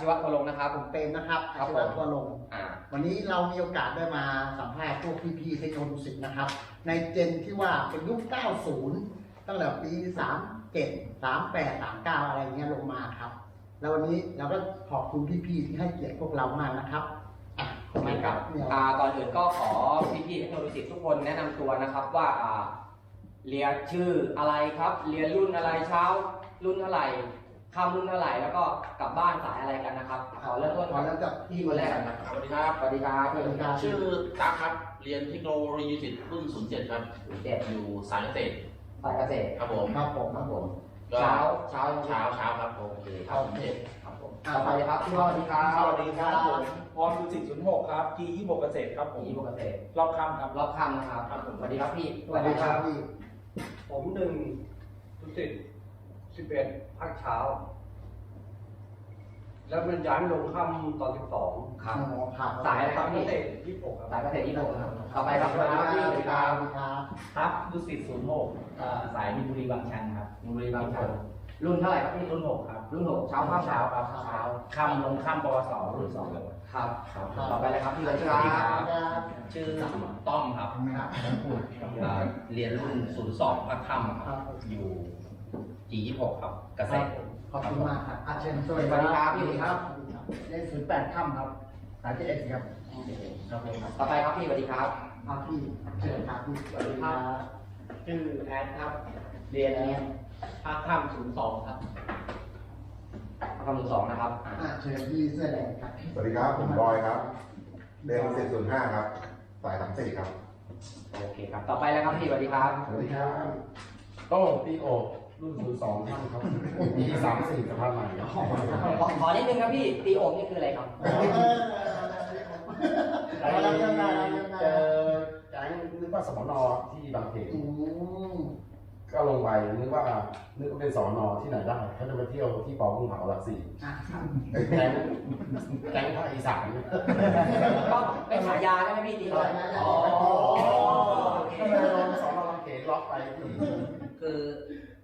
ชีวะโคลงนะครับ ผมเป็นนะครับคอารับชีวะผมโคลง อ่า วันนี้เรามีโอกาสได้มาสัมภาษณ์พวกพี่ๆเทคโนโลยีนะครับ ในเจนที่ว่าเป็นยุค 90 ตั้งแต่ปี 37 38 39 อะไรเงี้ยลงมาครับ แล้ววันนี้เราก็ขอบคุณพี่ๆที่ให้เกียรติพวกเรามากนะครับอะขอบคุณครับเนี่ยอ่าก่อนอื่นก็ขอพี่ๆเทคโนโลยีทุกคนแนะนำตัวนะครับว่าอ่าเรียนชื่ออะไรครับ เรียนรุ่นอะไรเช้า รุ่นเท่าไหร่ ค่ำรุ่นเท่าไหร่แล้วก็กลับบ้านสายอะไรกันนะครับขอเริ่มต้นขอเริ่มจากพี่คนแรกกันนะสวัสดีครับสวัสดีครับสวัสดีครับชื่อตั๊กครับเรียนเทคโนโลยีศิลป์รุ่น07 ครับเจ็ดอยู่สายเกษตรฝ่ายเกษตรครับผมครับผมครับผมก็เช้าเช้าเช้าเช้าครับโอเคคครัรับบผมเจ็ดครับผมต่อไปเลยครับพี่พ่อสวัสดีครับสวัสดีครับผมพรสุสิทธิ์ศูนย์หกครับที่ยี่หกเกษตรครับผมพี่พวกเกษตรรอบค่ำครับรอบค่ำนะครับครับผมสวัสดีครับพี่สวัสดีครับพี่ผมหนึ่งสุสิทธิ์ สิบเอ็ดภาคเช้า แล้วมันย้ายมาลงค่ำตอนสิบสองครับอ๋อครับสายอะไรครับเกพี่ษตรยี่สิบหกคสารัยบเกษตรยี่สิบหกนะครับต่อไปครับสวัสดีครับพี่สวัสดีครับสวัสดีครับครับดุสิตศูนย์หกสายมินบุรีบางชันครับมุรีบางชันรุ่นเท่าไหร่ครับพี่รุ่นหกครับรุ่นหกเช้าข้ามเช้าครับเช้าค่ำลงค่ำปวสรุ่นสองครับครับต่อไปเลยครับพี่สวัสดีครับชื่อต้อมครับครับเอ่อเรียนรุ่น02ภาคค่ำคครัรับบอยู่ G26 ครับเกษตรขอบคุณมากครับอาเชนสวัสดีครับพี่สวัสดีครับเลขศูนย์แปดค่ำครับสายที่เอ็กครับครับผมต่อไปครับพี่สวัสดีครับครับพี่เชิญครับพี่สวัสดีครับชื่อแอดครับ เรียนภาคค่ำศูนย์สองครับคำหนึ่งสองนะครับอ่าอ่าเชิญพี่เสื้อแดงครับสวัสดีครับผมบอยครับเรียนเจ็ดศูนย์ห้าครับสายสามสี่ครับโอเคครับ ต่อไปเลยครับพี่สวัสดีครับสวัสดีครับโต้ปีโอ รุ่นศูนย์สองท่านครับปีสามสี่สภาพใหม่ครับขอขอนิดนึงครับพี่ตีโอบนี่คืออะไรครับเออเราเรื่องงานเราเรื่องงาเจอนแก๊งนึกว่าสมนที่บางเขนอืมก็ลงไปนึกว่านึกว่าเป็นสอนอที่ไหนได้เขาจะไปเที่ยวที่ปอกุ้งเผาหลักสี่อะครับแก๊งแก๊งภาคอีสานก็เป็นฉายาใช่ไหมพี่ตีโอบอ๋อโอเคก็เลยโดนสอนอบางเขนล็อกไปที่คือ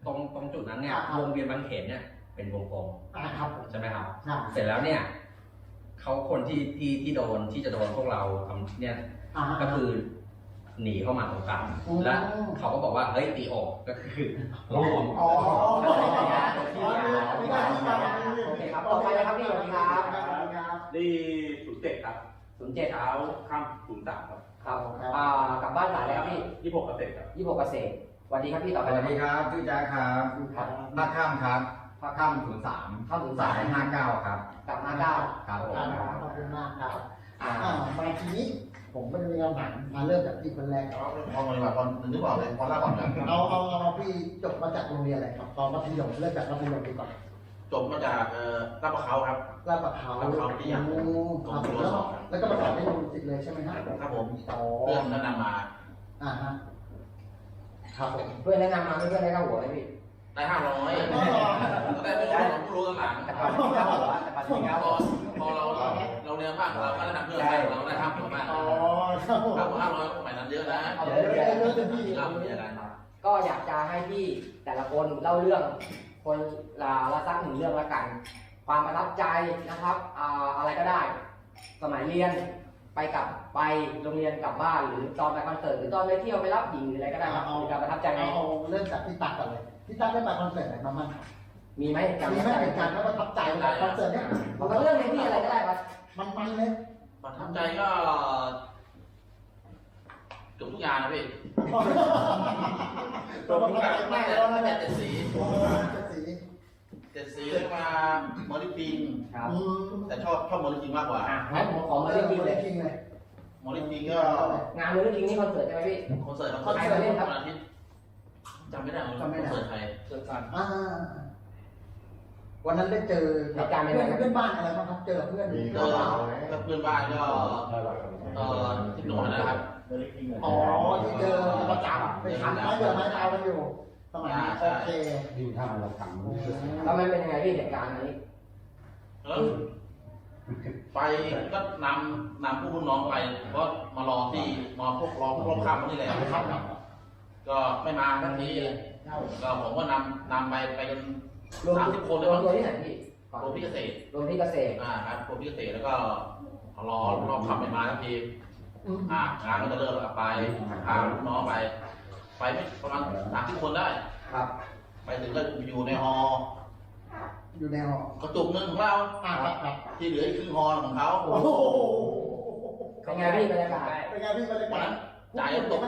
ตรงตรงจุดนั้นเนี่ยวงเวียนบางเขนเนี่ยเป็นวงกลมอะครับผมใช่ไหมครับครับเสร็จแล้วเนี่ยเขาคนที่ที่ที่โดนที่จะโดนพวกเราทำเนี่ยอ่า ก็คือหนีเข้ามาตรงกลางอืม และเขาก็บอกว่าเฮ้ยตีโอกก็คือล้อมอ๋อฉายาที่ยาไม่ได้ที่มาโอเคครับต่อไปเลยครับพี่สวัสดีครับสวัสดีครับ นี่ศูนย์เจ็ดครับศูนย์เจ็ดเช้าค่ำศูนย์สามครับ ครับอ่ากลับบ้านสายเลยครับพี่ยี่หกเกษตรครับ ยี่สิบหกเกษตร สวัสดีครับพี่ต่อไปสวัสดีครับชื่อแจ๊คครับครับภาคข้ามครับภาคข้ามศูนย์สามเข้าถึงสาสายยห้าเก้าครับกลับมาเก้า ครับผมครับขอบคุณมากครับอ่าอ่ามาทีนี้ผมก็จะมีคำถามมาเริ่มจากที่คนแรกก่อนเอาพอมาดีกว่าตอนนึกบอกเลยพอแรกก่อนนะเอาเอาเอาพี่จบมาจากโรงเรียนอะไรครับตอนมัธยมเริ่มจากมัธยมดีก่อนจบมาจากเอ่อลาดประเขาครับ ลาดประเขาลาดประเขาที่ยังอืมครับตรงแล้วตัวสก็องแล้วก็มาสอนให้ดูสิเลยใช่ไหมฮะครับผม อ๋อเพื่อนแนะนำมาอ่าฮะ ครับผมเพื่อนแนะนำมาเพื่อนได้เข้าหัวไหมพี่ ได้ห้าร้อยก็ได้ไม่รู้ผมรู้ตอนหลังแต่ก่อนไม่เข้าหัวแต่ปัจจุบันพอพอเราเราเรียนมากเราก็แนะนำเพื่อนไปเราได้ห้าร้อยมากอ๋อครับผมห้าร้อยห้าร้อยสมัยนั้นเยอะนะเดี๋ยวเดี๋ยวเดี๋ยวเดี๋ยวพี่เรามีอะไรก็อยากจะให้พี่แต่ละคนเล่าเรื่องคนละละสักหนึ่งเรื่องละกัน ความประทับใจนะครับอ่าอะไรก็ได้ สมัยเรียน ไปกลับไปโรงเรียนกลับบ้านหรือตอนไปคอนเสิร์ตหรือตอนไปเที่ยวไปรับหญิงหรืออะไรก็ได้ครับมีการประทับใจไหมเอาเริ่มจากพี่ตั๊กก่อนเลยพี่ตั๊กได้มาคอนเสิร์ตไหนมาบ้างครับมีไหมจำมีได้ไหมไหมเหตุการณ์แล้วประทับใจกับคอนเสิร์ตเนี้ยเอาเรื่องในที่อะไรก็ได้ครับมันมันเลยประทับใจก็เกือบทุกอย่างนะพี่ตัวประทับใจมากเลยแล้วนะแต่เนี่ยเจ็ดสีโอ้โห เจ็ดสีเจ็ดสีแล้วมาโมลิปิงครับอืมแต่ชอบชอบโมลิปิงมากกว่าอะงั้นผมขอมาเรื่องจริงเลยจริงเลยโมลิปิงก็งานมือจริงนี่คอนเสิร์ตใช่ไหมพี่ คอนเสิร์ตคอนเสิร์ตเล่นครับวันอาทิตย์จำไม่ได้ว่าคอนเสิร์ตใครเกิดการอ่าวันนั้นได้เจอเหตุการณ์เป็นเพื่ไงอนครับเพื่อนบ้านอะไรบ้างครับเจอเพื่อนมีก็ก็เพื่อนบ้านก็ได้หลักครับเอ่อที่หนูนะครับ อ๋อที่เจอประจำไปทันไม้เดือไม้ตายกันอยู่ สมัยนั้นโอเคดิวท่าเราถังแล้วมันเป็นยังไงพี่เหตุการณ์นี้แล้วไปก็นำนำผู้รุ่นน้องไปก็มารอที่มาพวกรอพวกรอบข้ามนี่แหละครับพก็ไม่มาทันทีก็ผมก็นำนำไปไปจนรวมสามสิบคนเลยรวมั้มงตัวที่ไหนพี่ก่อนโรงพิเกษตรรวมที่เกษตรอ่าครับโรงพิเกษตรแล้วก็รอรอขับไปมาทันทีอืมอ่างานก็จะเริ่มแล้วก็ไปพาลูกน้องไป ไปไม่ประมาณสามสิบคนได้ ครับ ไปถึงก็อยู่ในฮออยู่ในหอ กระจุกหนึ่งของเราอ่าครับครับ ที่เหลืออีกครึ่งฮอของเขาโอ้โหเป็นไงพี่บรรยากาศเป็นไงพี่บรรยากาศจ่ายตก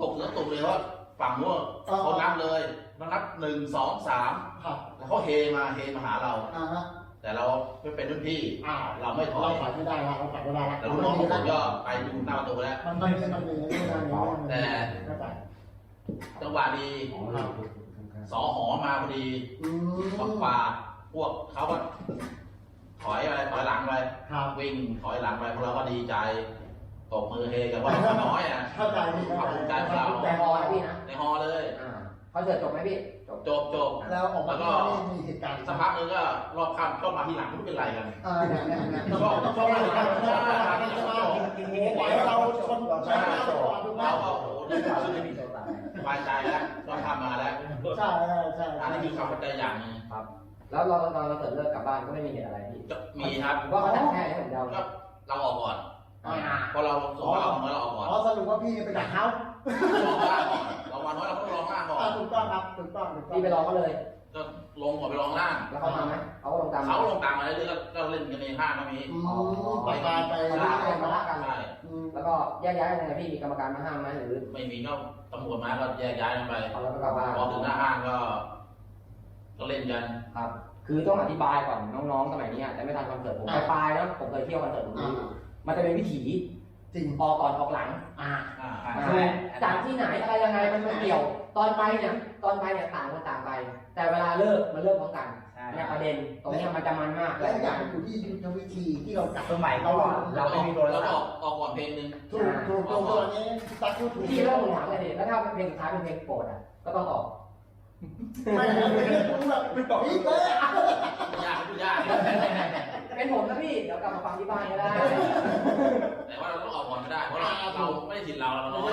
ตกเหลือตกเลยว่าฝั่งนู้นเขานับเลยเขานับหนึ่งสองสามครับแล้วเขาเฮมาเฮมาหาเราอ่าฮะ แต่เราไม่เป็นรุ่นพี่อ่าเราไม่ถอยเราถอยไม่ได้ละเราถอยไม่ได้ละแต่ลูกน้องของผมก็ไปดูหน้าประตูแล้ว มันมันมีมันมีเรื่องอะไรแต่เข้าใจจังหวะดีอ๋อสอหอมาพอดีอืมฝั่งป่าพวกเขาก็ถอยไปถอยหลังไปครับวิ่งถอยหลังไปพวกเราก็ดีใจตบมือเฮกันว่าน้อยอะเข้าใจพี่เข้าใจแต่ฮอนะพี่นะในฮอเลยอ่าเขาเสิร์ฟจบไหมพี่ จบจบจบแล้วออกมาที่นี่มีเหตุการณ์สักพักนึงก็รอบค่ำก็มาที่หลังไม่รู้เป็นไรกันอ่าเนี่ยเนี่ยเนี่ยต้องต้องต้องมาต้องมาต้องมาต้องมาโอ้โหปล่อยให้เราชนใช้หน้าก่อนถูกไหมเราก็โอ้โหนี่เราไม่มีสบายใจแล้วเราทำมาแล้วใช่ใช่ใช่อันนี้คือความเข้าใจอย่างหนึงแล้วเราตอนเราเสิร์ฟเลิกกลับบ้านก็ไม่มีเหตุอะไรพี่ก็มีครับผมว่าเขาดักแค่ให้ผมเดาก็เราออกก่อนอ่าเพราะเราส่วนเราของเราออกก่อนอ๋อสรุปว่าพี่ไปดักเขาลองล่าง ก่อนเราวันน้อยเราก็ต้องลองล่างก่อนอ่าถูกต้องครับถูกต้องถูกต้องพี่ไปรอเขาเลย ก็ลงก่อนไปลองล่างแล้วเขามาไหมเขาก็ลงตามเขาลงตามมาเรื่อยๆก็ก็เล่นกันในห้างก็มีอืมไปการไปมาละกันมาละกันใช่อืมแล้วก็แยกย้ายกันยังไงพี่มีกรรมการมาห้ามไหมหรือไม่มีก็ตำรวจมาก็แยกย้ายกันไปเอาแล้วก็กลับบ้านพอถึงหน้าห้างก็ ก็เล่นกัน ครับ คือต้องอธิบายก่อนน้องๆสมัยนี้อาจจะไม่ทันคอนเสิร์ตผมไปปลายนะผมเคยเที่ยวคอนเสิร์ตผมอ่ารู้มันจะเป็นวิถี จริง ออกก่อนออกหลัง อ่าอ่าคือจากที่ไหนอะไรยังไงมันไม่เกี่ยว ตอนไปเนี่ย ตอนไปเนี่ยต่างคนต่างไป แต่เวลาเลิกมันเลิกพร้อมกันใช่เนี่ยประเด็นตรงเนี้ยมันจะมันมาก และอย่างอยู่ที่ยุทธวิธีที่เราจับสมัยก่อนเราไม่มีโทรแล้วศัก็พท์ออกก่อนเพลงหนึ่งถูกถูกถูกตัวนี้ตัดยูทูบพี่เริ่มผมถามเลยดิแล้วถ้าเป็นเพลงสุดท้ายเป็นเพลงโปรดอะ ก็ต้องออก ไม่ไม่ไม่แบบพี่เต้ยากไม่ยาก เป็นผมนะพี่ เดี๋ยวกลับมาฟังที่บ้านก็ได้ แต่ว่าเราต้องออกก่อนไม่ได้ เพราะเราเราไม่ได้ถิ่นเราเราน้อย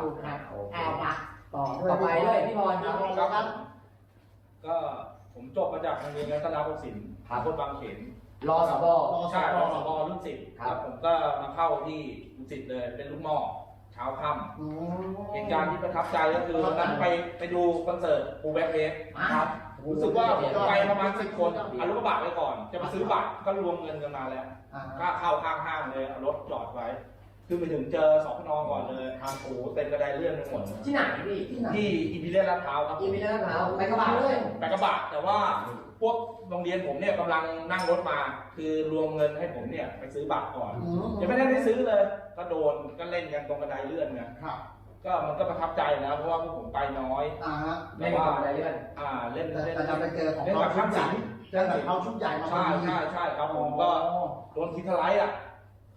ถูกครับเอามาต่อด้วยต่อไปด้วยพี่บอลคครัรับบครับ ก็ผมจบมาจากโรงเรียนรัตนโกสินทร์ผาพนบางเขนรอสบ ใช่รอสบรุ่นสิบครับ ผมก็มาเข้าที่รุ่นสิบเลย เป็นลูกหม้อเช้าค่อืมำเหตุการณ์ที่ประทับใจก็คือวันนั้นไปไปดูคอนเสิร์ตปูแบ็คเฮดครับ รู้สึกว่าผมไปประมาณสิบคนเอารถกระบะไปก่อน จะมาซื้อบัตรก็รวมเงินกันมาแล้วอ่าก็เข้าข้างห้างเลยเอารถจอดไว้ขึ้นไปถึงเจอสองนอก่อนเลยทางโอ้โหเต็มกระไดเลื่อนไปหมดที่ไหนพี่ที่ไหนที่อิมพีเรียลลาดพร้าวครับ อีพีแล้วนะไปกระบะเลยไปกระบะแต่ว่าพวกโรงเรียนผมเนี่ยกำลังนั่งรถมา คือรวมเงินให้ผมเนี่ยไปซื้อบัตรก่อน อืมยังไม่ได้ได้ซื้อเลย ก็โดนก็เล่นกันตรงกระไดเลื่อนไงครับ ก็มันก็ประทับใจนะเพราะว่าพวกผมไปน้อย อ่าฮะไม่มีความอะไรเลื่อนอ่าเล่นแต่เล่นแต่จะไปเจอของเล่นเขากับชุข้าดมใหสิญ่งเจอกับเขาชุดใหญ่มาพอใช่ดีใช่ใช่ครับผมก็โดนคิดทลายอะ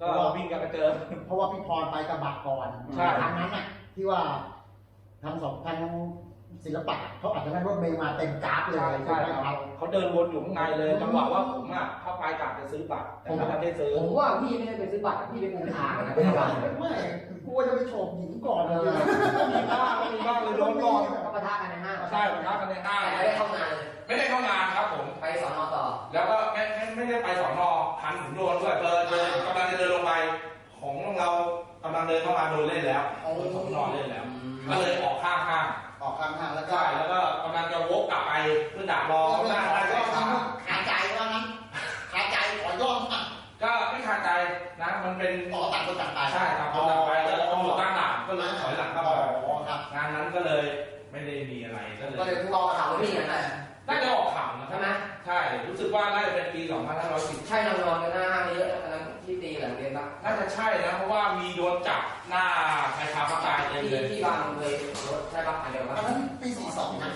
ก็วิ่งกันกระเจิง เพราะว่าพี่พรไปกระบะก่อนใช่ ทางนั้นน่ะ ที่ว่าทางสองทาง ศิลปะเขาอาจจะได้รถเมย์มาเต็มกราฟเลยใช่ใช่ใช่ไหมคครัรับบเขาเดินวนอยู่ข้างในเลยจังหวะว่าผมอะเข้าไปกะจะซื้อบัตรแต่ไม่ทันได้ซื้อผมว่าพี่ไม่ได้ไปซื้อบัตรพี่ไปกุมทางนะไม่ไม่กลัวจะไปโฉบหญิงก่อนเลยมีบ้างมีบ้างเลยโดนก่อนก็ปะทะกันในห้างใช่ผมทักกันในห้างแต่ไม่ได้เข้างานเลยไม่ได้เข้างานครับผมไปสอนอต่อ แล้วก็ไม่ไม่ไม่ได้ไปสอนอพันถึงโดนด้วยเดินเดินกำลังจะเดินลงไปของเรากำลังเดินเข้ามาโดนเล่นแล้วโดนสอนอเล่นแล้วก็เลยออกข้างห้าง ออกกลางทางแล้วก็ใช่แล้วก็กำลังจะวกกลับไปเพื่อดักรอข้างหน้าได้เลยครับขาใจว่างั้นขาใจขอยอมอะก็ไม่คาใจนะมันเป็นต่อต่างคนต่างไปใช่ครับคนดักไปแล้วตำรวจตั้งด่านก็เลยถอยหลังเข้าอ๋ไปอครับงานนั้นก็เลยไม่ได้มีอะไรก็เลยก็เลยต่อข่าวพี่กันนะน่าจะออกข่าวนะคใช่รับไหมใช่รู้สึกว่าน่าจะเป็นปี2510ใช่นอนนอนกันหน้าห้างเยอะ จะใช่นะเพราะว่ามีโดนจับหน้าชายคาพระกายเต็มที่เลยที่บางเลยรถใช่ปะอันเดียวตกัอนนนั้นปีสี่สองนะ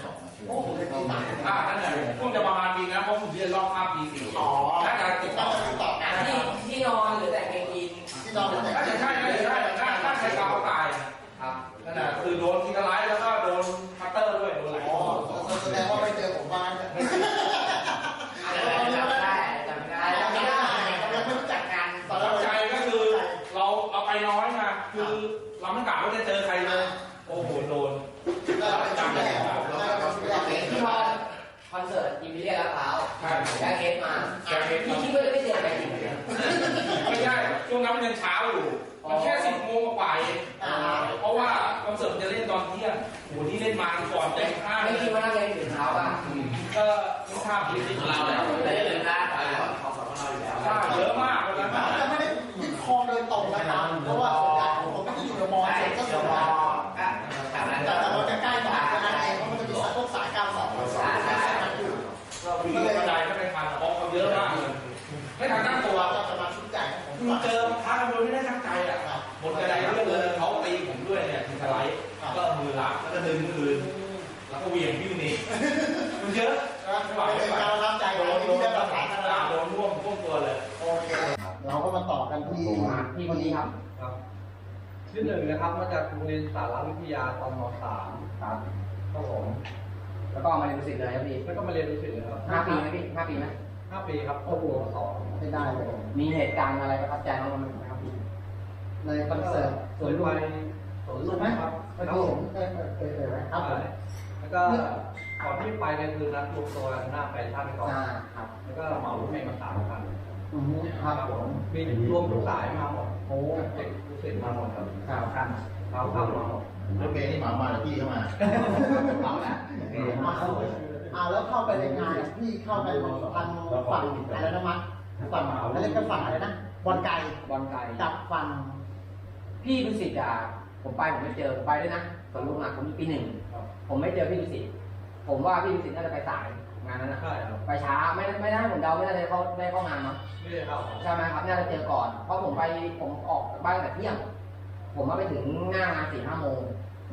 โอ้โหเลยปีสามอ่านั่นแหละคงจะประมาณปีนะเพราะผมเรียนรอบข้ามปี แจ็คเอสมาแจ็คเอสพี่คิดว่าจะไม่เจออะไรจริงเหรอไม่ใช่ช่วงนั้นมันยังเช้าอยู่มันแค่สิบโมงกว่าๆเองอ่าเพราะว่าคอนเสิร์ตจะเล่นตอนเที่ยงโหที่เล่นมาก่อนเต็มห้างไม่คิดว่าน่าจะถึงเช้าป่ะก็ไม่ทราบที่ของเราแล้ว ก็เอามือรับแล้วก็ดึงคืนแล้วก็เหวี่ยงพี่หนี่มันเยอะไม่ไหวเป็ไม่นไหวการรับใจโดของนโดที่นได้โดประนสานกันโดนร่วมร่วมตัวเลยโอเคเราก็มาต่อกันที่พี่คนนี้ครับชื่อหนึ่งนะครับมาจากโรงเรียนสารวิทยาตอนมสามครับครับผมแล้วก็มาเรียนรู้สึกเลยครับพี่แล้วก็มาเรียนรู้สึกเลยครับห้าปีไหมพี่ห้าปีไหมห้าปีครับโอ้โหสองไม่ได้เลยมีเหตุการณ์อะไรประทับใจบ้างไหมครับพี่ในคอนเสิร์ตสวนไปสวนลุมครับไม่ครับ รู้ผผมมเออเออเออเออครับผมแล้วก็ก่อนที่ไปเนี่ยคือนัดรวมตัวกันหน้าแฟชั่นก่อนอ่าครับแล้วก็เหมารถเมล์มาสามคันอืมครับผมมีรวมทุกสายมาหมดโอ้เด็กทุกเสร็จมาหมดครับครับคันเราเข้ามาหมดรถเมย์นี่หมามาหรือพี่เข้ามาเอาละอ่าอ่าแล้วเข้าไปในงานเนี่ยพี่เข้าไปทางฝั่งอะไรนะมัดฝั่งเขาเรียกกันฝั่งอะไรนะบอลไก่บอลไกลกับฝั่งพี่ดุสิตอะ ผมไปผมไม่เจอผมไปด้วยนะสวนลุมอะผมอยู่ปีหนึ่งผมไม่เจอพี่ดุสิตผมว่าพี่ดุสิตน่าจะไปสายงานนั้นนะใช่ครับไปช้าไม่ได้ไม่ได้ให้ผมเดาไม่ได้เลยเขาได้เข้างานมั้งไม่ได้เข้าครับใช่ไหมครับน่าจะเจอก่อนเพราะผมไปผมออกจากบ้านตั้งแต่เที่ยง ผมมาไปถึงหน้างานสี่ห้าโมง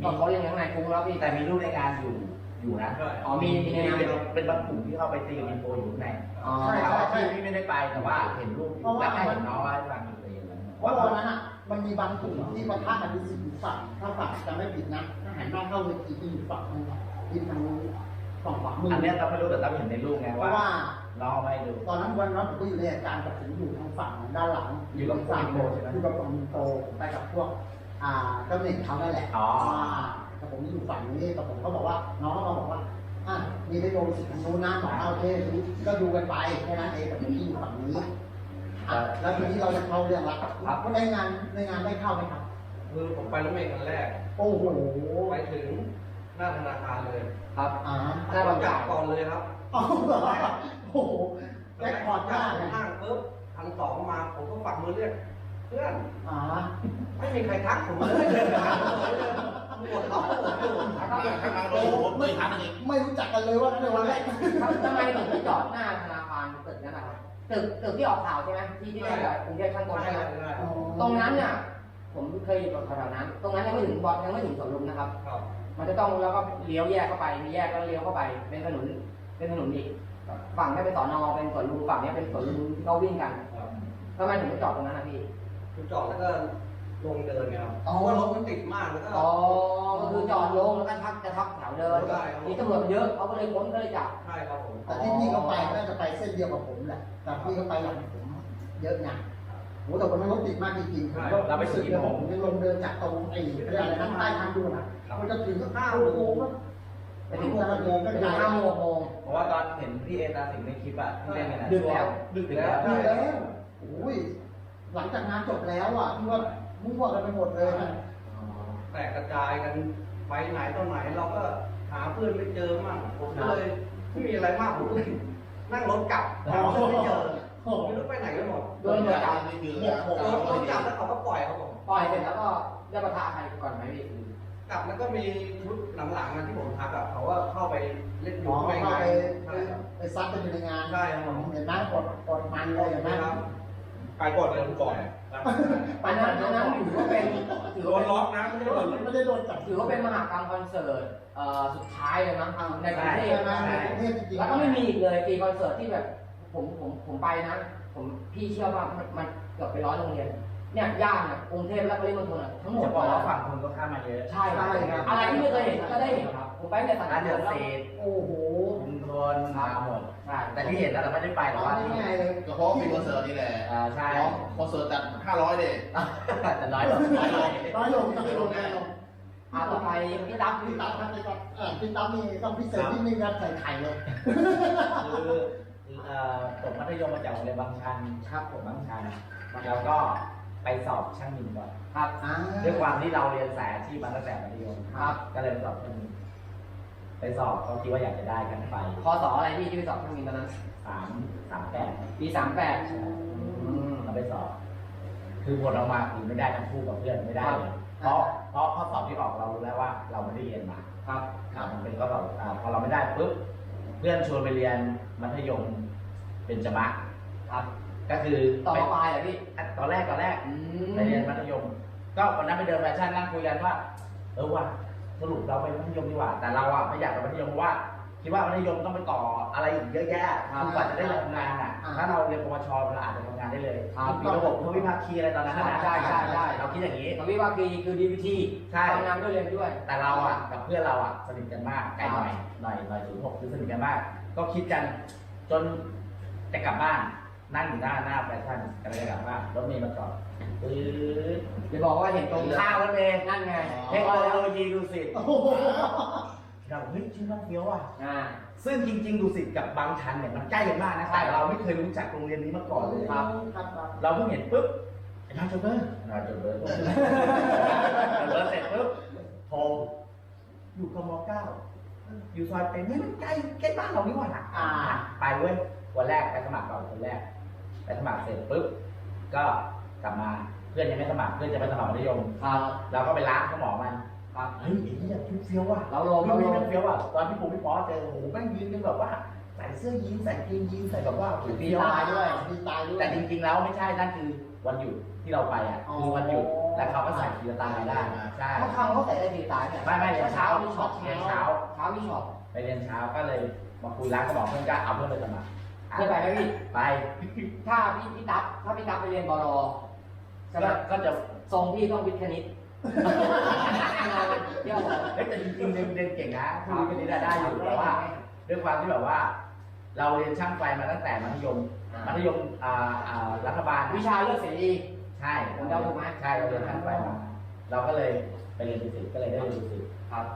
ตอนเขายังยังไงคุ้งแล้วพี่แต่มีรูปในการอยู่อยู่นะใช่อ๋อมีมีในงานเป็นเป็นบางกลุ่มที่เข้าไปตีกับอินโฟอยู่ในอ๋อใช่แต่ใช่ว่าใช่พี่พี่ไม่ได้ไปแต่ว่าเห็นรูปอยู่แล้วก็เห็นน้องว่าให้ฟังอยู่ตีอะไรเพราะตอนนั้นอะ มันมีบางกลุ่มที่มาท่ากันดูสิอยู่ฝั่งถ้าฝั่งจะไม่ผิดนะถ้าหันหน้าเข้าเวทีที่อยู่ฝั่งนู้นที่ทางนู้นฝั่งขวามืออัอันเนี้ยเราไม่รู้แต่เราเห็นในรูปไงเพว่าราะว่าน้องเอาไปดู ตอนนั้นวันนั้นผมก็อยู่ในเหตุการณ์กับผมอยู่ทางฝั่งด้านหลังอยู่กับฝั่งโปรใช่ไหมอยู่กับฝั่งโตไปกับพวก อ่าเจ้าหนึ่งเขานั่นแหละอ๋อแต่ผมอยู่ฝั่งนี้แต่ผมก็บอกว่าน้องก็มาบอกว่าอะมีได้โดนสิทธิ์ทางนู้นนะบอกเอาโอเคก็ดูกันไปแค่นั้นเองแต่ผมอยู่ฝั่งนี้ อะแล้วทีนี้เราจะเข้าเรื่องละครับในงานในงานได้เข้าไหมครับ คือผมไปรถเมล์คันแรก โอ้โหไปถึงหน้าธนาคารเลย ครับอ่าหน้าผบอมลจัไก่บก่อนเลยครับเอาเหรอโอ้โหแจ็คพอตมากเลยห้างปุ๊บพันสองมาผมก็ฝักมือเรียกเพื่อนอ่าไม่มีใครทักผมเลยปวดท้องปวดหัวข้างข้างข้างโดนผมไม่ทันอีกไม่รู้จักกันเลยว่าในวันแรกทำไมถึงไปจอดหน้าธนาคารตึกนั้นนะครับ ตึกตึกที่ออกข่าวใช่ไหมที่ที่ได้กับกรุงเทพข้างบนใช่ไหมตรงนั้นเนี่ยผมเคยอยู่แถวๆนั้น ตรงนั้นยังไม่ถึงบอลยังไม่ถึงสวนลุมนะครับครับ มันจะต้องแล้วก็เลี้ยวแยกเข้าไปมีแยกแล้วเลี้ยวเข้าไป เป็นถนนเป็นถนนอีกฝั่งนี้เป็นสอนอเป็นสวนลุมฝั่งนี้เป็นสวนลุมที่เขาวิ่งกันครับทำไมถึงไม่จอดตรงนั้นนะพี่คือจอดแล้วก็ ลงเดินเนี่ยครับเพราะว่ารถมันติดมากแล้วก็ อ๋อก็คือจอดลงแล้วก็ทักจะทักแถวเดินได้ครับ มีตำรวจเยอะเขาก็เลยค้นก็เลยจับ ใช่ครับผมแต่ที่พี่เขาไปน่าจะไปเส้นเดียวกับผมแหละ แต่พี่เขาไปหลังผมเยอะไงโอ้แต่วันนั้นรถติดมากจริงๆผมก็เราไปสึกแล้วผมยังลงเดินจากตรงไอ้อะไรนะใต้ทางด่วนอะมันจะถึงห้าโมงแล้วไปถึงห้าโมงไปถึงห้าโมงโมง เพราะว่าตอนเห็นพี่เอตาสิงในคลิปอะที่เล่นกันอะดึกแล้ว ดึกแล้วดีแล้วโอ้ยหลังจากงานจบแล้วอะที่ว่า มั่วกันไปหมดเลยนะแตกกระจายกันไปไหนตอนไหนเราก็หาเพื่อนไม่เจอมั่งผมก็เลยไม่มีอะไรมากผมก็เลยนั่งรถกลับหาเพื่อนไม่เจอโอ้โหไม่รู้ไปไหนกันหมดโดนตำรวจจับนี่คือโดนรถจับแล้วเขาก็ปล่อยครับผมปล่อยเสร็จแล้วก็ได้ประทะใครก่อนไหมพี่กลับแล้วก็มีชุดหลังๆนะที่ผมทักอะเขาว่าเข้าไปเล่นอหมยู่อไม่เข้าไงไปใช่ครับไปซัดกันอยู่ในงานใช่ครับผมเห็นไหมกดกดมันเลยเห็นไหมครับไปก่อนเลยก่อน อันนั้นอันนั้นถือว่าเป็นถือโดว่านเป็นล็อกนะไม่ได้โดนไม่ได้โดนจับถือว่าเป็นมหากรรมคอนเสิร์ตเอ่อสุดท้ายเลยมั้งในกรุงเทพใช่ไหมในกรุงเทพจริงๆแล้วก็ไม่มีอีกเลยปีคอนเสิร์ตที่แบบผมผมผมไปนะ ผมพี่เชื่อว่ามันมันเกือบไปร้อยโรงเรียนเนี่ยย่านเนี่ยกรุงเทพและปริมณฑลอะทั้งหมดจะบอกว่าฝั่งคนก็ข้ามมาเยอะใช่ครับอะไรที่ไม่เคยเห็นก็ได้เห็นครับผมไปในสถาร้านนเดือดแล้วเศษโอ้โหชุมชนมาหมด ใช่ แต่ที่เห็นแล้วแต่ไม่ได้ไปแต่เอาว่าง่ายๆเลยก็เพราะมีคอนเสิร์ตนี่แหละอ่าใช่คอนเสิร์ตจัดห้าร้อยเด็แต่น้อยลงน้อยลงน้อยลงน้อยลงน้อยลงอ่าต่อไปพี่ตั๊บพี่ตั้มครับพี่ตั้มเออพี่ตั้มนี่ต้องพิเศษนิดนึงครับใส่ไข่เลยคือเอ่อผมมัธยมมาจากโรงเรียนบางชันครับผมบางชันแล้วก็ไปสอบช่างมินก่อนครับอ่าด้วยความที่เราเรียนสายอาชีพมาตั้งแต่มัธยมครับ ก็เลยไปสอบช่างมิน ไปสอบก็คิดว่าอยากจะได้กันไปพอสออะไรพี่ที่ไปสอบช่างมินตอนนั้นสามสามแปดปีสามแปดเราไปสอบ คือผลออกมาคือไม่ได้ทั้งคู่กับเพื่อนไม่ได้เลยเพราะเพราะข้อสอบที่ออกเรารู้แล้วว่า เราไม่ได้เรียนมา ครับครับมันเป็นข้อสอบอ่าพอเราไม่ได้ปุ๊บเพื่อนชวนไปเรียนมัธยมเป็นจมะครับ ก็คือต่อไปปลายเหรอพี่ตอนแรกตอนแรกอืมไปเรียนมัธยม ก็วันนั้นไปเดินแฟชั่นนั่งคุยกันว่าเออว่า สรุปเราไปมัธยมดีกว่า แต่เราอะไม่อยากไปมัธยมเพราะว่า คิดว่ามัธยมต้องไปต่ออะไรอีกเยอะแยะคือกว่าจะได้ทำงานอะ ถ้าเราเรียนปวชเราอาจจะทำงานได้เลยมีระบบทวิภาคีอะไรตอนนั้นนะใช่ใช่ใช่ เราคิดอย่างนี้ตวิว่าคือคือดีพีทีใช่ ทำงานด้วยเรียนด้วย แต่เราอะกับเพื่อนเราอะสนิทกันมากไกลหน่อยหน่อยหน่อยถึงหกคือสนิทกันมาก ก็คิดกันจนจะกลับบ้านนั่งอยู่หน้าหน้าแฟชั่นกำลังจะกลับบ้านรถเมล์มาจอด ปื๊ดเดี๋ยวบอกว่าเห็นตตรรงงข้าวรถเมล์นั่นไงเทคโนโลยีดูสิตโอ้โหเราเฮ้ยชื่อน้องเฟี้ยวอะอ่า ซึ่งจริง ๆ ดูสิตกับบางชันเนี่ยมันใกล้กันมากนะแต่เราไม่เคยรู้จักโรงเรียนนี้มาก่อนเลยครับ ครับครับเราเพิ่งเห็นปุ๊บไอ้นายโจเบอร์นายโจเบอร์โจเบอร์เสร็จปุ๊บโทรอยู่กมเก้าอยู่ซอยเป็นเฮ้ยมันใกล้ใกล้บ้านเรานี่หว่าอ่า ไปเว้ยวันแรกไปสมัครก่อนคนแรกไปสมัครเสร็จปุ๊บก็ กลับมาเพื่อนยังไม่สมัครเพื่อนจะไปสมัครมัธยมครับเราก็ไปล้างสมองมันครับเฮ้ยไอ้เนี่ยพี่เฟี้ยวว่ะเราลงพี่เราลนี่งมันเฟี้ยวอะตอนพี่ปูพี่ป๊อเจอโอ้โหแม่งยืนกันแบบว่าใส่เสื้อยีนส์ใส่กางเกงยีนส์ใส่แบบว่าโอ้โหมีเฟี้ยวตายด้วยมีตายด้วยแต่จริงๆแล้วไม่ใช่นั่นคือวันหยุดที่เราไปอะคือวันหยุดแล้วเขาก็ใส่กีตาร์ได้ใช่ถ้าคำเขาใส่ได้ดีตายเนี่ยไม่ไม่เรียนเช้ามีช็อปเรียนเช้าเช้ามีช็อปไปเรียนเช้าก็เลยมาคุยร้านสมองเพื่อนก็เอาเพื่อนไปสมัครเคยไปไหมพี่ไปถ้าพี่พี่ตั๊บถ้าพี่ตั๊บไปเรียนบล ใช่ไหมก็ก็จะทรงพี่ต้องวิทย์คณิตเที่ยวผมเฮ้ยแต่จริงๆเรียนเรียนเก่งนะคือเรียนนี้ได้อยู่แต่ว่าด้วยความที่แบบว่า เราเรียนช่างไฟมาตั้งแต่มัธยมมัธยมอ่าอ่ารัฐบาลวิชาเลือกเสรีใช่ผมเดาถูกไหมใช่เราเรียนช่างไฟมาเราก็เลยไปเรียนดุสิตก็เลยได้เรียนดุสิตครับ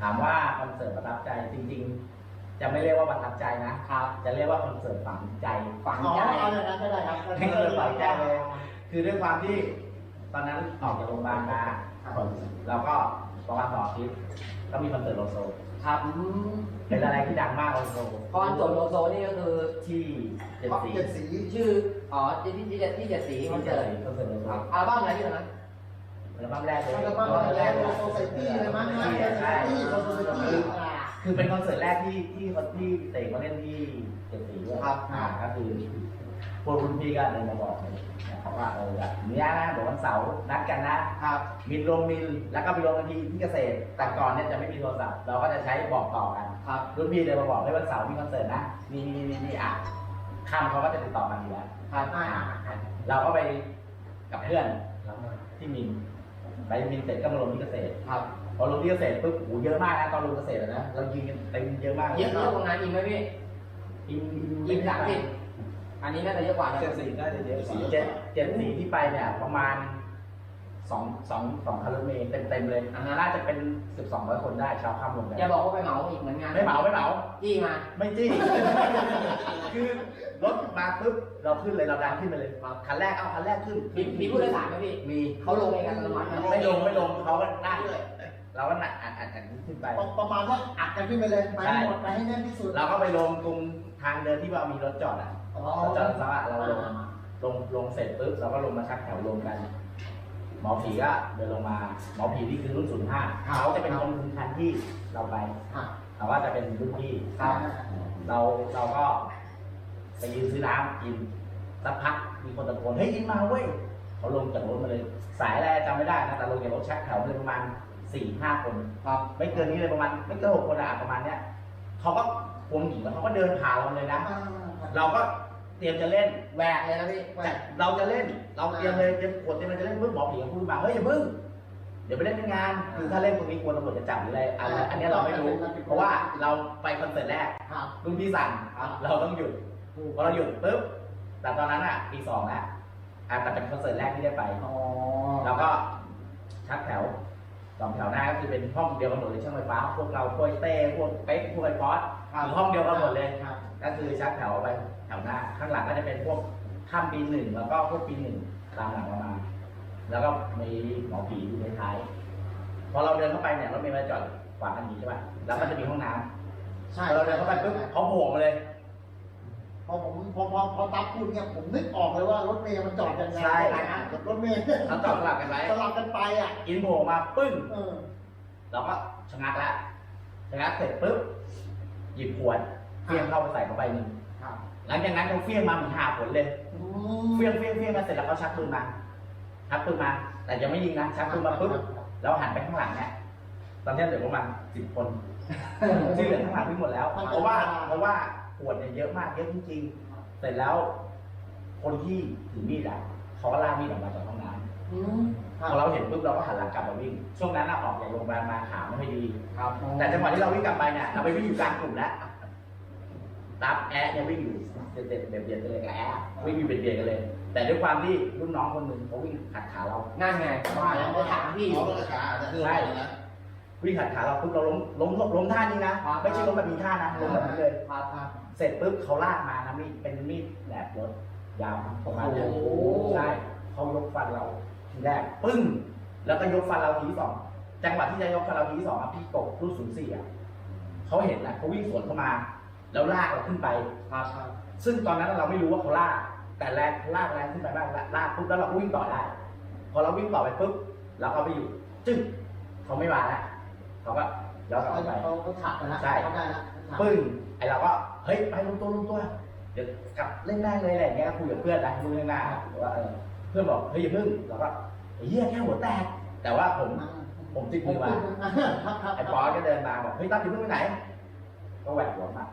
ถามว่าคอนเสิร์ตประทับใจจริง ๆ จะไม่เรียกว่าประทับใจนะครับ จะเรียกว่าคอนเสิร์ตฝังใจฝังอ๋อใจเอาอย่างนั้นก็ได้ครับให้เงินฝังใจเลย คือด้วยความที่ตอนนั้นออกจากโรงพยาบาลมาเราก็ประมาณสองอาทิตย์ก็มีคอนเสิร์ตโลโซครับเป็นอะไรที่ดังมากโลโซคอนโซลโลโซนี่ก็คือที่เจ็ดสีเจ็ดสีชื่ออ๋อที่ที่ที่ที่เจ็ดสีคอนเสิร์ตคอนเสิร์ตโลโซครับอัลบั้มอะไรที่ตอนนั้นอัลบั้มแรกเลยแล้วก็มาแรกโซเซตี้เลยมั้งนะโซเซตี้โซเซตี้อ่าคือเป็นคอนเสิร์ตแรกที่ที่เขาที่เตะมาเล่นที่เจ็ดสีด้วยครับอ่าก็คือพวกรุ่นพี่ก็เดินมาบอก เลยนะครับว่าเออแบบเนี้ยนะเดี๋ยววันเสาร์นัดกันนะครับ มินลงมินแล้วก็ไปลงกันทีที่เกษตร แต่ก่อนเนี่ยจะไม่มีโทรศัพท์เราก็จะใช้บอกต่อกันครับรุ่นพี่เดินมาบอกให้วันเสาร์มีคอนเสิร์ตนะมีมีมีมีอะค่ำเขาก็จะติดต่อกันอยู่แล้วครับอ่าเราก็ไปกับเพื่อนที่มินไปมินเสร็จก็มาลงที่เกษตรครับพอลงที่เกษตรปุ๊บโอ้โหเยอะมากนะตอนลงเกษตรอะนะเรายืนกันเต็มเยอะมากเยอะเยอะกว่านั้นอีกไหมพี่อินอีกสามสิบ อันนี้น่าจะเยอะกว่านะเจ็ดสี่ได้เยอะสี่เจ็ดเจ็ดสีที่ไปเนี่ยประมาณสองสองสองคันรถเมล์เต็มเต็มๆเลยน่าจะเป็นสิบสองร้อยคนได้ชาวข้ามลงกันอย่าบอกว่าไปเหมาอีกเหมือนงานไม่เหมาไม่เหมาจี้มา ไม่จี้คือรถมาปุ๊บเราขึ้นเลยเราดันขึ้นไปเลยคันแรกเอาคันแรกขึ้นมีมีผู้โดยสารไหมพี่มีเขาลงเองอัตโนมัตินะไม่ลงไม่ลงเขาก็นั่งเราก็นั่งอัดอัดอัดขึ้นไป ประมาณว่าอัดกันขึ้นไปเลยไปให้หมดไปให้แน่นที่สุดเราก็ไปลงตรงทางเดินที่ว่ามีรถจอดอะ อ๋อรถจอดสะเราลงลงลงเสร็จปุ๊บเราก็ลงมาชักแถวลงกัน หมอผีก็เดินลงมา หมอผีนี่คือรุ่นศูนย์ห้าเขาจะเป็นคนคุมคันที่เราไปอะแต่ว่าจะเป็นรุ่นพี่ครับเราเราก็ไปยืนซื้อน้ำกินสักพักมีคนตะโกนเฮ้ยอินมาเว้ยเขาลงจากรถมาเลย สายอะไรจำไม่ได้นะแต่ลงจากรถชักแถวเลยประมาณสี่ห้าคนครับไม่เกินนี้เลยประมาณไม่เกินหกคนอะประมาณเนี้ยเขาก็ควงหญิงแล้วเขาก็เดินผ่านเราเลยนะ เราก็เตรียมจะเล่นแหวกเลยนะพี่แต่เราจะเล่น เราเตรียมเลยเตรียมขวดเตรียมอะไรจะเล่นเพิ่งหมอผีก็พูดมาเฮ้ยอย่าเพิ่ง เดี๋ยวไปเล่นในงาน คือถ้าเล่นตรงนี้กลัวตำรวจจะจับหรืออะไรอันนี้อันนี้เราไม่รู้ เพราะว่าเราไปคอนเสิร์ตแรกครับ รุ่นพี่สั่งเราต้องหยุดพอเราหยุดปุ๊บ แต่ตอนนั้นอะปีสองแล้วอะแต่เป็นคอนเสิร์ตแรกที่ได้ไป อ๋อเราก็ชักแถวสองแถวหน้าก็คือเป็นห้องเดียวกันหมดเลยช่างไฟฟ้า พวกเราพวกไอ้เต้พวกเป๊กพวกไอ้ฟอสอยู่ห้องเดียวกันหมดเลย ครับ ก็คือชักแถวไปแถ วหน้า ข้างหลังก็จะเป็นพวกข้ามปีหนึ่งแล้วก็พวกปีหนึ่งตามหลังเรามา แล้วก็มีหมอผีอยู่ในท้ายพอเราเดินเข้าไปเนี่ยรถเมล์มาจอดขวางกันนี้ใช่ป่ะแล้วก็จะมีห้องน้ำใช่พอเราเดินเข้าไปปุ๊บเขาโผล่มาเลยพอผมพอพอพอตับพูดเนี่ยผมนึกออกเลยว่ารถเมย์มันจอดยังไงใช่รถเมย์เขาจอดสลับกันไว้สลับกันไปอะอินโผล่มาปึ้งเออเราก็ชะงักแล้วชะงักเสร็จปุ๊บหยิบขวดเฟี้ยงเข้าไปใส่เข้าไปหนึ่งครับ หลังจากนั้นเขาเฟี้ยงมาเหมือนหาผลเลยอืเฟี้ยงเฟี้ยงเฟี้ยงมาเสร็จแล้วเขาชักปืนมาชักปืนมา แต่ยังไม่ยิงนะชักปืนมาปุ๊บแล้วหันไปข้างหลังเนี่ยตอนนี้เหลือประมาณสิบคนที่เหลือข้างหลังทิ้งหมดแล้ว เพราะว่าเพราะว่าขวดเนี่ยเยอะมากเยอะจริงๆเสร็จแล้ว คนที่ถือมีดอะเขาก็ลากมีดออกมาจากห้องน้ำอืมคพรับอเราเห็นปุ๊บเราก็หันหลังกลับมาวิ่ง ช่วงนั้นน่ะออกจากโรงพยาบาลมาขาไม่ค่อยดีครับแต่จังหวะที่เราวิ่งกลับไปเนี่ยเราไปวิ่งอยู่กลางกลุ่มแล้ว ตับแอะเนี่ยวิ่งอยู่เด็ดเด็ดเบียดเบียดกันเลยกับแอะวิ่งอยู่เบียดเบียดกันเลย แต่ด้วยความที่รุ่นน้องคนหนึ่งเขาวิ่งขัดขาเรานั่นไงว่าแล้วจะถามพี่เขาก็ขาอาจจะเคลื่อนไปนะวิ่งขัดขาเราปุ๊บเราล้มล้มล้มท่านี้นะไม่ใช่ล้มแบบมีท่านะล้มแบบนี้เลยครับครับเสร็จปุ๊บเขาลากมานะมีดเป็นมีดแหลบรถยาวประมาณนี้โอ้โหใช่เขายกฟันเราทีแรกปึ้ง แล้วก็ยกฟันเราทีที่สองจังหวะที่จะยกฟันเราทีที่สองอะพี่กบรุ่นศูนย์สี่อะเขาเห็นนะเขาวิ่งสวนเข้ามา แล้วลากเราขึ้นไป ครับครับซึ่งตอนนั้นเราไม่รู้ว่าเขาลาก แต่แรงลากแรงขึ้นไปมากลากปุ๊บแล้วเราก็วิ่งต่อได้ พอเราวิ่งต่อไปปุ๊บเราก็ไปอยู่ จึ๊งเขาไม่มาแล้วเขาก็ย้อนกลับเขาไปเขาเขาถักไปแล้วใช่เขาได้แล้วเขาถักปึ้งไอเราก็เฮ้ยไปลงตัวลงตัวเดี๋ยวกลับเล่นได้เลยอะไรอย่างเงี้ยคุยกับเพื่อนนะคุยเรื่องหน้าหรือว่าเออเพื่อนบอกเฮ้ยอย่าเพิ่งเราก็ไอ้เหี้ยแค่หัวแตกแต่ว่าผมผมติดมือมาครับครับไอ้ปอยก็เดินมาบอกเฮ้ยตั้มอย่าเพิ่งไปไหน ก็แหวกหัวมา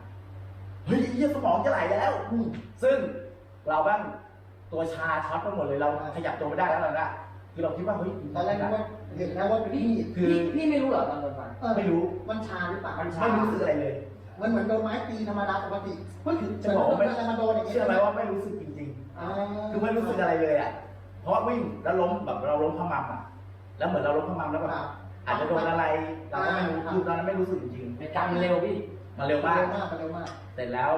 เฮ้ยไอ้เหี้ยสมองจะไหลแล้วอืมซึ่งเราบ้างตัวชาช็อตไปหมดเลยเราขยับตัวไม่ได้แล้วเรานะคือเราคิดว่าเฮ้ยตอนแรกนึกว่าเห็นแล้วว่าเป็นพี่คือพี่พี่ไม่รู้เหรอตอนโดนฟัน เออไม่รู้มันชาหรือเปล่ามันชา ไม่รู้สึกอะไรเลย มันเหมือนโดนไม้ตีธรรมดาปกติมันถึงจะบอกว่าไม่ มันมาโดนอย่างนี้เชื่อไหมว่าไม่รู้สึกจริง อ่าๆ คือไม่รู้สึกอะไรเลยอะเพราะว่าวิ่งแล้วล้มแบบเราล้มขมำอะแล้วเหมือนเราล้มขมำแล้วแบบครับอาจจะโดนอะไรเราก็ไม่รู้อ่าคือตอนนั้นไม่รู้สึกจริงเหตุการณ์มันเร็วพี่ๆ มันเร็วมันมากเร็วมากมันเร็วมาก เสร็จแล้ว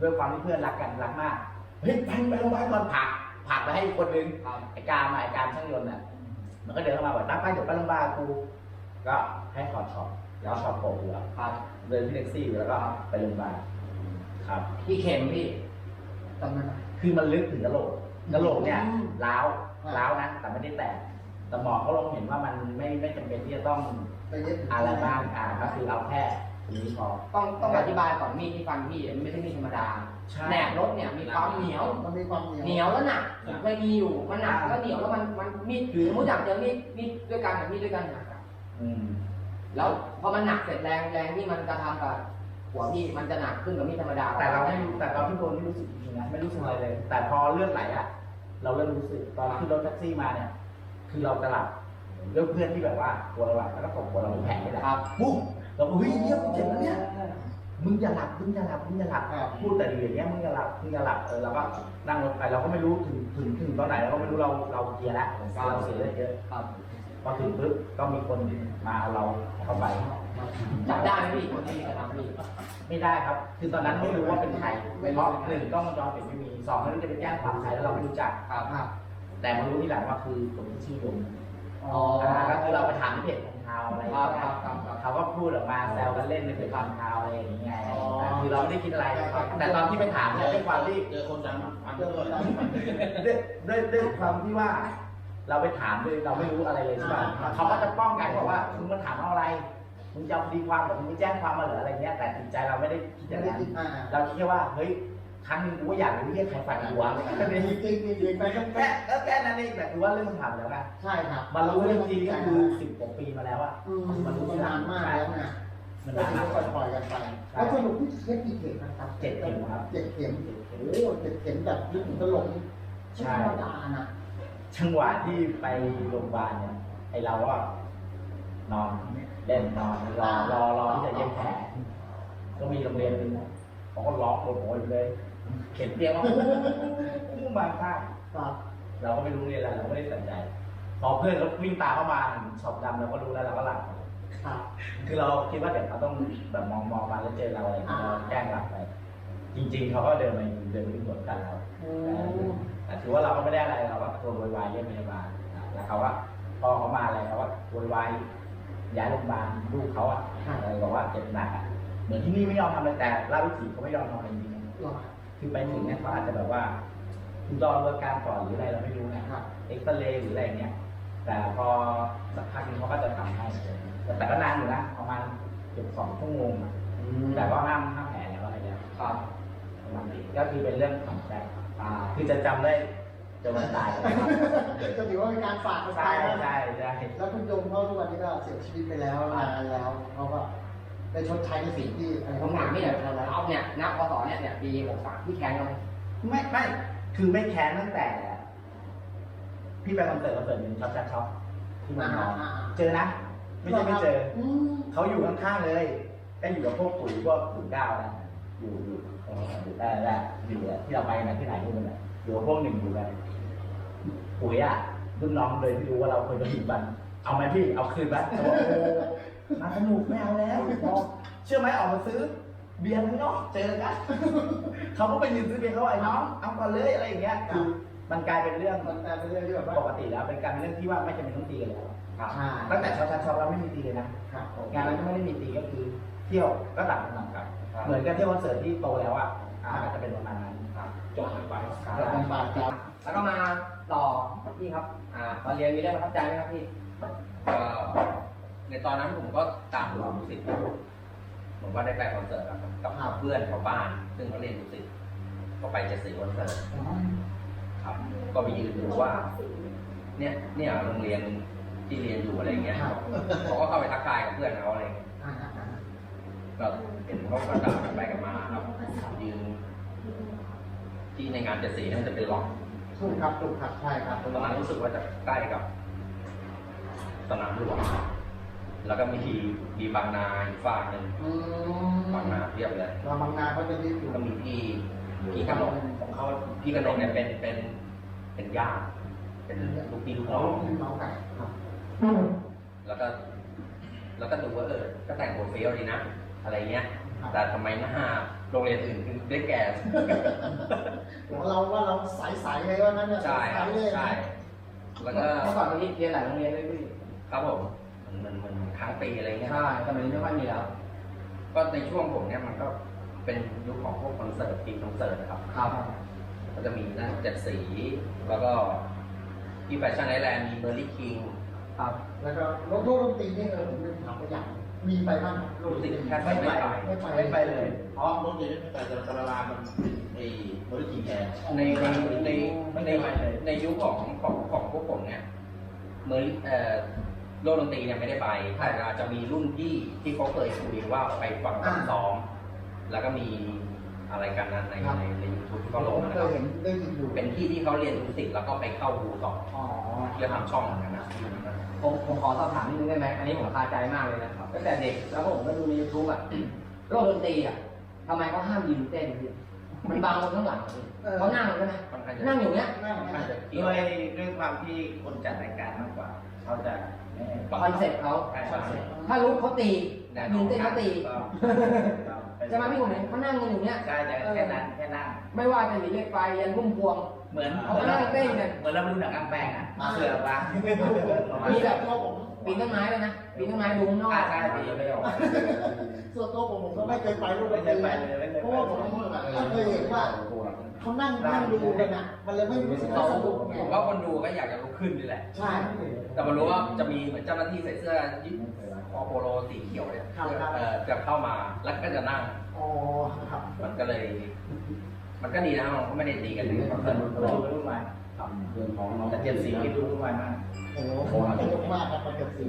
ด้วยความที่เพื่อนรักกันรักมาก เฮ้ยไปไปโรงพยาบาลก่อนผลักผลักไปให้อีกคนนึงครับไอ้การมาไอ้การช่างยนต์น่ะ มันก็เดินเข้ามาบอกนักไปเดี๋ยวไปโรงพยาบาลกู ก็ให้ถอดช็อปแล้วช็อปโผล่หัวครับเดินที่แท็กซี่แล้วก็ไปโรงพยาบาล ครับ พี่เข็มพี่ตอนนั้นคือมันลึกถึงกระโหลกกระโหลกเนี่ยอืมร้าวอ่าร้าวนะ แต่ไม่ได้แตกแต่หมอเขาลงเห็นว่ามันไม่ไม่จำเป็นที่จะต้องไปเย็บอะไรบ้างอ่าก็คือเอาแค่ ตรงนี้พอต้องต้องอธิบายก่อนมีดที่ฟันพี่มันไม่ใช่มีดธรรมดาใช่แหนบรถเนี่ยมีความเหนียว มันมีความเหนียวเหนียวแล้วหนักผมเคยมีอยู่มันหนักแล้วเหนียวแล้วมันมันมีดสมมติอยากเจอมีดมีดด้วยกันกับมีดด้วยกันหนักอะอืมแล้วพอมันหนักเสร็จแรงแรงที่มันกระทำกับหัวพี่มันจะหนักขึ้นกว่ามีดธรรมดา แต่เราไม่รู้แต่ตอนที่โดนไม่รู้สึกจริงๆนะไม่รู้สึกอะไรเลย แต่พอเลือดไหลอะ เราเริ่มรู้สึกตอนขึ้นรถแท็กซี่มาเนี่ย คือเราจะหลับเรื่องเพื่อนที่แบบว่าตัวเราหลับแล้วก็ตกหัวเราเป็นแผลเลยนะครับปุ๊บ เราบอกเฮ้ยเยี่ยมเจ็บแล้วเนี่ยมึงอย่าหลับมึงอย่าหลับมึงอย่าหลับครับพูดแต่ดีอย่างเงี้ยมึงอย่าหลับมึงอย่าหลับเออเราก็นั่งรถไปเราก็ไม่รู้ถึงถึงถึงตอนไหนเราก็ไม่รู้เราเราเคลียร์แล้วเราเสียเลือดเยอะครับพอถึงปุ๊บก็มีคนมาเอาเราเข้าไปจับได้ไหมพี่คนที่กระทำพี่ไม่ได้ครับ คือตอนนั้นไม่รู้ว่าเป็นใครเพราะหนึ่งกล้องวงจรปิดไม่มีสองไม่รู้จะไปแจ้งความใครแล้วเราไม่รู้จักครับครับแต่มารู้ทีหลังว่าคือคนที่ชื่อยงอ๋ออ่าก็คือเราไปถามที่เพจของ เท้าอะไรอย่างครับเงี้ครัยบครับครับเขาก็พูดออกมาแซวกันเล่นในเพจของเท้าอะไรอย่างเงี้ยอ๋อคือเราไม่ได้คิดอะไรแต่ตอนที่ไปถามเนี่ยด้วยความที่เจอคนดังพันเดี๋ยวด้วยเราด้วยด้วยด้วยความที่ว่า เราไปถามเลยเราไม่รู้อะไรเลยใช่ป่ะเขาก็จะป้องกันบอกว่ามึงมาถามเอาอะไรมึงจะเอาคดีความหรือมึงไปแจ้งความมาหรืออะไรเงี้ยแต่จิตใจเราไม่ได้คิดอไม่ย่างได้นั้นคิดอ่าเราคิดแค่ว่าเฮ้ย ครั้งหนึงกูก็อยากรู้เรื่องใครฝันหัวแค่นั้นเองจริงจริงจริงไปก็แค่แล้วแค่นั้นเองแต่คือว่าเรื่องมันผ่านไปแล้วไงใช่ครับมารู้เรื่องจริงก็คือสิบกว่าปีมาแล้วอะอืมมันนานมากแล้วนะมันก็นานคือมาก ปล่อยๆกันไปแล้วสรุปที่เช็คกี่เข็มนะครับเจ็ดเข็มครับ เจ็ดเข็มโอ้โหเจ็ดเข็มแบบลึกถึงตลกนี่ไม่ธรรมดานะจังหวะที่ไปโรงพยาบาลเนี่ยไอเราก็นอนเล่นนอนรอรอรอที่จะเย็บแผลก็มีโรงเรียนหนึง เขาก็ร้องโหยอยู่เลย เข็นเตียงมาอู้มาข้างครับเราก็ไม่รู้เรียนอะไรเราไม่ได้สนใจ พอเพื่อนเขาวิ่งตามเข้ามาช็อปดำเราก็รู้แล้วเราก็หลับครับคือเราคิดว่าเดี๋ยวเขาต้องแบบมองมองมาแล้วเจอเราอะไรอย่างเงี้ยเราแกล้งหลับไป จริง ๆ เขาก็เดินมาเดินไปที่สวนกันเราแต่ถือว่าเราก็ไม่ได้อะไรเราก็โทรโวยวายเรียกพยาบาลแล้วเขาว่าพอเขามาอะไรเขาว่าโวยวายย้ายโรงพยาบาลลูกเขาอะอะไรบอกว่าเจ็บหนักอะ เหมือนที่นี่ไม่ยอมทำเลยแต่ราชวิถีเขาไม่ยอมทำอะไรจริงๆหรอคือไปถึงเนี่ยเขาอาจจะแบบว่าคุณรอเบอร์การก่อนหรืออะไรเราไม่รู้นะครับเอ็กซเรย์หรืออะไรเงี้ยแต่พอสักพักนึงเขาก็จะทำให้แต่ก็นานอยู่นะประมาณเกือบสองชั่วโมงอะแต่ว่าห้ามห้ามแผลแล้วอะไรแล้วครับประมาณนี้ก็คือเป็นเรื่องของแจ็คอ่าคือจะจำได้จนวันตายเลยครับ ก็ถือว่าเป็นการฝากกันไปใช่นะใช่ใช่แล้วคุณโยมเขาทุกวันนี้ก็เสียชีวิตไปแล้วนานแล้วเขาก็ ได้ชดใช้ในสิ่งที่อะไรผมถามพี่หน่อยทำแล้วเอาเนี่ยณพศเนี่ยเนี่ยปีหกสามพี่แข่งกันไหมไม่ไม่คือไม่แค้นตั้งแต่ พี่ไปคอนเสิร์ตคอนเสิร์ตหนึ่งช็อปช็อปช็อปที่เมืองทองเจอนะ ไม่ใช่ไม่เจออืมเขาอยู่ข้างๆเลยก็อยู่กับพวกปุ๋ยพวกปุ๋ยก้าวนะอยู่อยู่เอออยู่ได้ได้อยู่ที่เราไปนะที่ไหนพวกนั้นน่ะอยู่กับพวกหนึ่งอยู่กันปุ๋ยอะรุ่นน้องเลยที่รู้ว่าเราเคยไปถึงบันเอาไหมพี่เอาคืนบันเขาบอกโอ้ มาสนุกไม่เอาแล้วบอกเชื่อไหมออกมาซื้อ เบียร์ข้างนอกเจอกันเขาก็ไปยืนซื้อเบียร์เขาบอกไอ้น้องเอาก่อนเลยอะไรอย่างเงี้ยคือมันกลายเป็นเรื่องมันกลายเป็นเรื่องที่แบบว่าปกติแล้วเป็นการเป็นเรื่องที่ว่าไม่จำเป็นต้องตีกันแล้วครับใช่ตั้งแต่ช็อตช็อตเราไม่มีตีเลยนะครับผมงานนั้นก็ไม่ได้มีตีก็คือ เที่ยวก็ต่างคนต่างกลับเหมือนกับเที่ยวคอนเสิร์ตที่โตแล้วอะอ่าก็จะเป็นประมาณนั้นจบไปแล้วเป็นบาดครับแล้วก็มาต่อพี่ครับ อ่าตอนเรียนมีเรื่องประทับใจไหมครับพี่ก็ ในตอนนั้นผมก็ตามดูลูกศิษย์อยู่ผมก็ได้ไปคอนเสิร์ตกับกับเพื่อนของบ้าน ซึ่งเขาเรียนลูกศิษย์ก็ไปเจ็ดสี่คอนเสิร์ตครับ ก็ไปยืนดูว่า เนี่ย เนี่ยโรงเรียนที่เรียนอยู่อะไรเงี้ยครับเขาก็เข้าไปทักทายกับเพื่อนเขาอะไรเงี้ยอ่าอ่าอ่าก็เห็นเขาก็ด่ากันไปกันมาครับยืนที่ในงานเจ็ดสี่นั่นจะเป็นล็อกถูกครับถูกครับใช่ครับตอนนั้นรู้สึกว่าจะใกล้กับสนามหลวง แล้วก็มีมีบางนาอีกฝากหนึ่งอืมบางนาเทียบเลยเราบางนาเขาจะยึดอยู่ก็มีพี่พี่กนกของเขาพี่กนกเนี่ยเป็นเป็นเป็นญาติเป็นลูกพี่ลูกเราน้อง ที่เมาไก่ครับแล้วก็ แล้วก็ดูว่าเออ ก็แต่งตัวเฟี้ยวดีนะ อะไรเงี้ย แต่ทำไมหน้าโรงเรียนอื่นคือได้แก่เราว่าเราใสๆเลยว่านั้นเนี่ยใช่ครับใสเลยใช่ แล้วก็เมื่อก่อนพี่เรียนหลายโรงเรียนเลยพี่ ครับผม มันมันมันค้างปีอะไรเงี้ยใช่สมัยนี้ไม่ค่อยมีแล้ว ก็ในช่วงผมเนี่ยมันก็เป็นยุคของพวกคอนเสิร์ตทีมคอนเสิร์ตนะครับ ครับก็จะมีนั่นเจ็ดสี แล้วก็ที่แฟชั่นไอแลนด์มีเบอร์รี่คิงครับ แล้วก็รถรถดนตรีนี่เออผมลืมถามไปอย่างมีไปบ้างไหมรู้สึกแค่ไม่ไปไม่ไปไม่ไปเลยเพราะรถเมล์ไม่ไปแต่ตลาดมันไอ้บริจีแกในในในในในยุคของของของพวกผมเนี่ยเมื่อเอ่อ โลกดนตรีเนี่ยไม่ได้ไปแต่อาจจะมีรุ่นพี่ที่เขาเคยคุยว่าไปฟังการซ้อม แล้วก็มีอะไรกันนั้นในในในยูทูบที่เขาลงผมนะเคครัยบเห็นได้ยินอยู่เป็นที่ที่เขาเรียนมิวสิกแล้วก็ไปเข้าดูต่ออ๋อเรียกทำช่องเหมือนกันนะ ผมผมขอสอบถามนิดนึงได้ไหมอันนี้ผมคาใจมากเลยนะครับตั้งแต่เด็กแล้วผมก็ดูในยูทูบอะโลกดนตรีอะทำไมเขาห้ามยืนเต้นพี่มันบังคนข้างหลังอะพี่เขานั่งใช่ไหมค่อนข้างจะ นั่งอยู่เนี้ย นั่งค่อนนะข้างจะเกี่ยวด้วยด้วยความที่คนจัดรายการมากกว่า เขาจะไม่ให้ คอนเซ็ปต์เขาใช่คอนเซ็ปต์ถ้าลุกเขาตียืนเต้นเขาตีก็ใช่ไหมพี่ผมเห็นเขานั่งกันอยู่เนี้ยใช่แต่แค่นั้นแค่นั่งไม่ว่าจะหนีเหล็กไฟยันพุ่มพวง เหมือนเขาก็นั่งเต้นกันเหมือนเราไปดูหนังกลางแปลงอะเสือกวะมีแบบตัวผมปีนต้นไม้เลยนะปีนต้นไม้ดูข้างนอกอ่าใช่ปีไม่ออกส่วนตัวผมผมก็ไม่เคยไปรถดไม่นเคตรียไปเลยไม่เคยเพไปราะว่าผมเคยเห็นว่า เขานั่งนั่งดูกันอะ มันเลยไม่รู้สึกว่าสนุกไงผมว่าคนดูก็อยากจะลุกขึ้นนี่แหละ ใช่ แต่มารู้ว่าจะมีเหมือนเจ้าหน้าที่ใส่เสื้อยืดคอโปโลสีเขียวเนี่ยครับครับ เอ่อจะเข้ามาแล้วก็จะนั่ง อ๋อครับมันก็เลย มันก็ดีนะมันก็ไม่ได้ตีกันเลยเราดูรุ่นใหม่แต่เจ็ดสีที่ดูรุ่นใหม่มาก โอ้โหสนุกมากครับมันเกิดสิ่ง